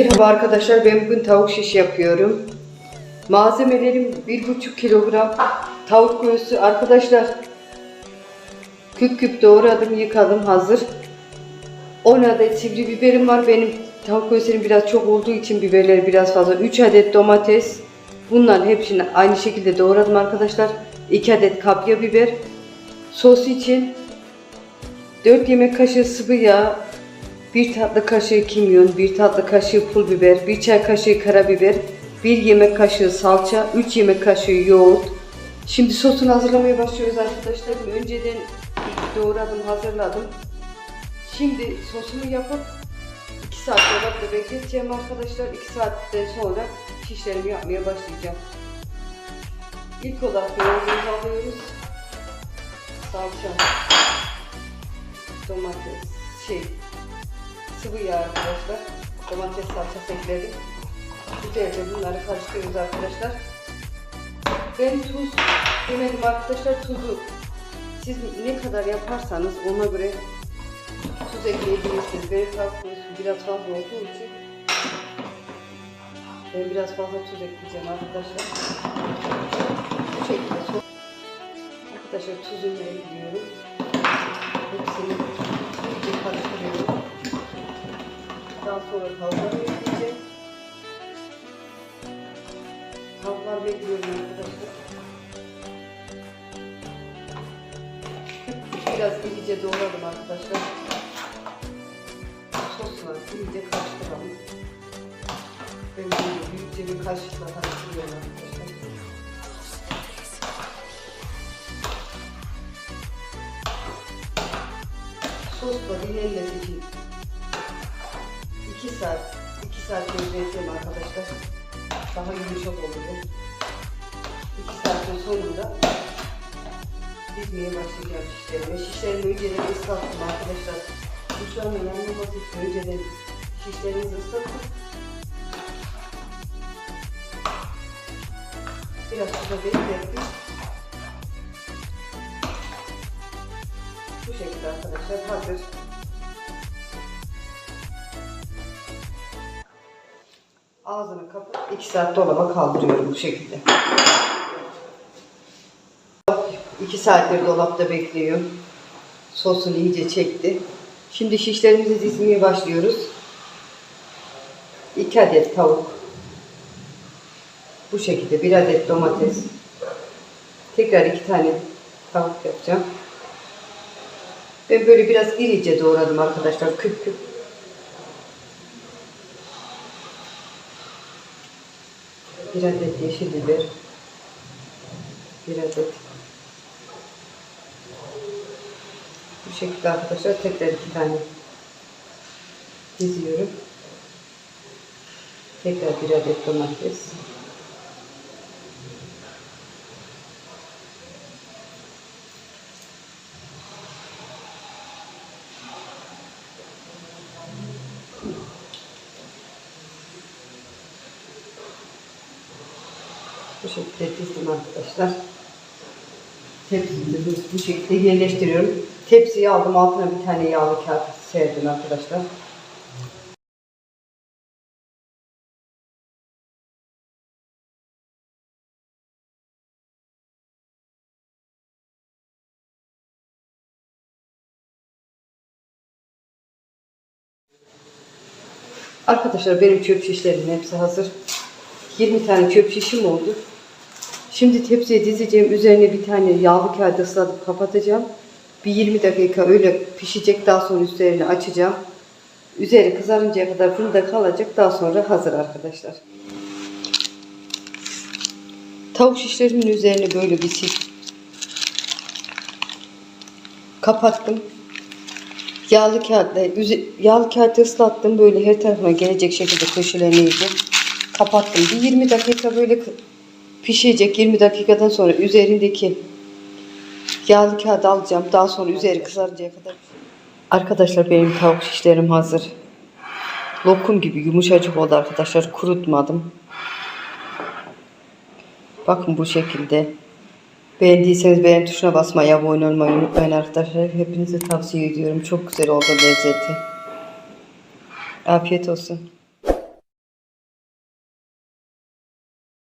Merhaba arkadaşlar ben bugün tavuk şiş yapıyorum. Malzemelerim 1,5 kilogram tavuk göğsü arkadaşlar. Küp küp doğradım yıkadım hazır. 10 adet sivri biberim var benim tavuk göğslerim biraz çok olduğu için biberleri biraz fazla. 3 adet domates. Bunların hepsini aynı şekilde doğradım arkadaşlar. 2 adet kapya biber. Sos için 4 yemek kaşığı sıvı yağ, 1 tatlı kaşığı kimyon, 1 tatlı kaşığı pul biber, 1 çay kaşığı karabiber, 1 yemek kaşığı salça, 3 yemek kaşığı yoğurt. Şimdi sosunu hazırlamaya başlıyoruz arkadaşlar. Önceden doğradım, hazırladım. Şimdi sosumu yapıp 2 saat dolapta bekleteceğim arkadaşlar. 2 saatten sonra şişlerimi yapmaya başlayacağım. İlk olarak yoğurdumuzu alıyoruz. Salça, domates, şey, sıvı yağ arkadaşlar. Domates salçası ekledim. Güzelce bunları karıştırıyoruz arkadaşlar. Ben tuz demedim arkadaşlar tuzu. Siz ne kadar yaparsanız ona göre tuz ekleyebilirsiniz. Benim tavuk biraz fazla olduğu için ben biraz fazla tuz ekleyeceğim arkadaşlar. Bu şekilde so- Arkadaşlar tuzunu ekliyorum. Hepsini iyice karıştırıyorum. Daha sonra tavukları ekleyeceğim. Tavuklar bekliyorum arkadaşlar. Biraz iyice doğradım arkadaşlar. Sosla iyice karıştıralım. Ben böyle büyükçe bir kaşıkla karıştırıyorum arkadaşlar. Sosla dinlenmesi için 2 saat, 2 saat bekleteceğim arkadaşlar. Daha yumuşak oluyor. 2 saatin sonunda dizmeye başlayacağım şişlerimi. Şişlerimi önceden ıslattım arkadaşlar. Kuşlarımın yanmaması için önceden şişlerimizi ıslattım. Biraz suda beklettim. Bu şekilde arkadaşlar hazır. Ağzını kapatıp 2 saat dolaba kaldırıyorum bu şekilde. 2 saattir dolapta bekliyor. Sosunu iyice çekti. Şimdi şişlerimizi dizmeye başlıyoruz. 2 adet tavuk. Bu şekilde 1 adet domates. Tekrar 2 tane tavuk yapacağım. Ben böyle biraz irice doğradım arkadaşlar. Küp küp. Bir adet yeşil biber. Bir adet. Bu şekilde arkadaşlar tekrar iki tane diziyorum. Tekrar bir adet domates. Şekilde dizdim arkadaşlar. Tepsimizi bu, şekilde yerleştiriyorum. Tepsiyi aldım altına bir tane yağlı kağıt serdim arkadaşlar. Arkadaşlar benim çöp şişlerimin hepsi hazır. 20 tane çöp şişim oldu. Şimdi tepsiye dizeceğim. Üzerine bir tane yağlı kağıt ıslatıp kapatacağım. Bir 20 dakika öyle pişecek. Daha sonra üstlerini açacağım. Üzeri kızarıncaya kadar fırında kalacak. Daha sonra hazır arkadaşlar. Tavuk şişlerimin üzerine böyle bir sil. Kapattım. Yağlı kağıtla, yağlı kağıtı ıslattım. Böyle her tarafına gelecek şekilde köşelerini iyice kapattım. Bir 20 dakika böyle pişecek. 20 dakikadan sonra üzerindeki yağlı kağıdı alacağım. Daha sonra üzeri kızarıncaya kadar. Arkadaşlar benim tavuk şişlerim hazır. Lokum gibi yumuşacık oldu arkadaşlar. Kurutmadım. Bakın bu şekilde. Beğendiyseniz beğen tuşuna basmayı, abone olmayı unutmayın arkadaşlar. Hepinize tavsiye ediyorum. Çok güzel oldu lezzeti. Afiyet olsun.